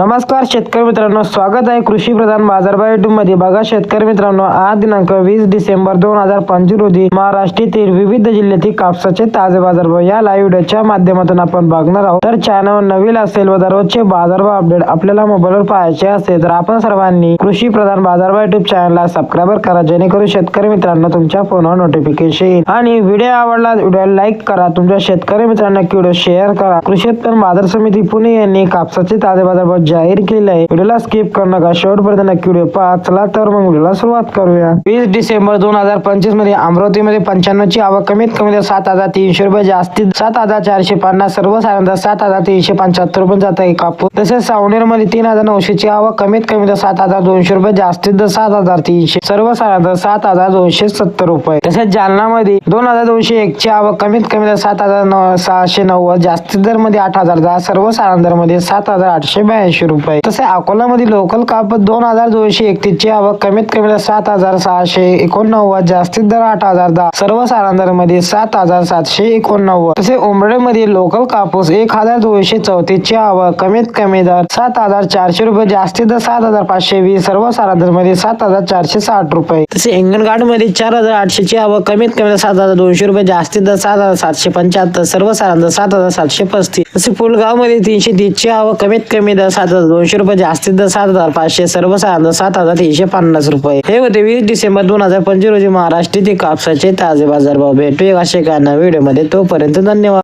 नमस्कार शेतकरी मित्रांनो. स्वागत आहे कृषी प्रधान बाजारभाव युट्यूबमध्ये. बघा शेतकरी मित्रांनो आज दिनांक वीस डिसेंबर दोन हजार पंचवीस रोजी महाराष्ट्रातील विविध जिल्ह्यातील कापसाचे ताजे बाजारभाव या लाईव्ह व्हिडिओच्या माध्यमातून आपण बघणार आहोत. तर चॅनल नवीन असेल व दररोजचे बाजारभाव अपडेट आपल्याला मोबाईलवर पाहायचे असेल तर आपण सर्वांनी कृषी प्रधान बाजारभाव युट्यूब चॅनलला सबस्क्राईबर करा जेणेकरून शेतकरी मित्रांनो तुमच्या फोनवर नोटिफिकेशन येईल. आणि व्हिडिओ आवडला व्हिडिओ लाईक करा तुमच्या शेतकरी मित्रांना व्हिडिओ शेअर करा. कृषी उत्पन्न बाजार समिती पुणे यांनी कापसाचे ताजे बाजारभाव जाहीर केले आहे व्हिडिओला स्किप करू नका शेवटपर्यंत नक्की व्हिडिओ पहा. चला तर मग व्हिडिओला सुरुवात करूया. वीस डिसेंबर दोन हजार पंचवीसमध्ये अमरावतीमध्ये पंच्याण्णवची आवक कमीत कमी सात हजार तीनशे रुपये जास्तीत सात हजार चारशे पन्नास सर्वसाधारणतः सात हजार तीनशे पंच्याहत्तर रुपये जात आहे कापूस तसेच सावनेरमध्ये तीन हजार नऊशेची आवक कमीत कमी तर सात हजार दोनशे रुपये जास्तीत सात हजार तीनशे. सर्वसाधारणतः सात हजार दोनशे सत्तर रुपये. तसेच जालनामध्ये दोन हजार दोनशे एक ची आवक कमीत कमी तर सात हजार नऊ- सहाशे नव्वद जास्तीत दरमध्ये आठ हजार दहा. सर्वसाधारण दरमध्ये सात हजार आठशे ब्याऐंशी रुपये. तसे अकोलामध्ये लोकल कापत दोन हजार दोनशे एकतीस ची आवक कमीत कमी सात हजार सहाशे एकोणनव्वद जास्तीत दर आठ हजार दहा. सर्व दरमध्ये सात हजार सातशे एकोणनव्वद. तसे उमरडे मध्ये लोकल कापूस एक हजार दोनशे चौतीस ची आवक कमीत कमी दर सात हजार चारशे रुपये जास्तीत दर सात हजार पाचशे वीस. सर्व दरमध्ये सात हजार चारशे साठ रुपये. तसे हिंगणघाटमध्ये चार हजार आठशे ची आवक कमीत कमी सात हजार दोनशे रुपये जास्तीत दर सात हजार सातशे पंच्याहत्तर. सर्वसाधारण दर सात हजार सातशे पस्तीस. तसे पुलगावमध्ये तीनशे तीसची आवक कमीत कमी दर सात हजार दोनशे रुपये जास्तीत दर सात हजार पाचशे सर्वसाधारण सात हजार तीनशे पन्नास रुपये. हे होते वीस डिसेंबर दोन हजार पंचवीस रोजी महाराष्ट्रातील कापसाचे ताजे बाजारभाव. भेटू एक असे काय व्हिडिओमध्ये. तोपर्यंत धन्यवाद.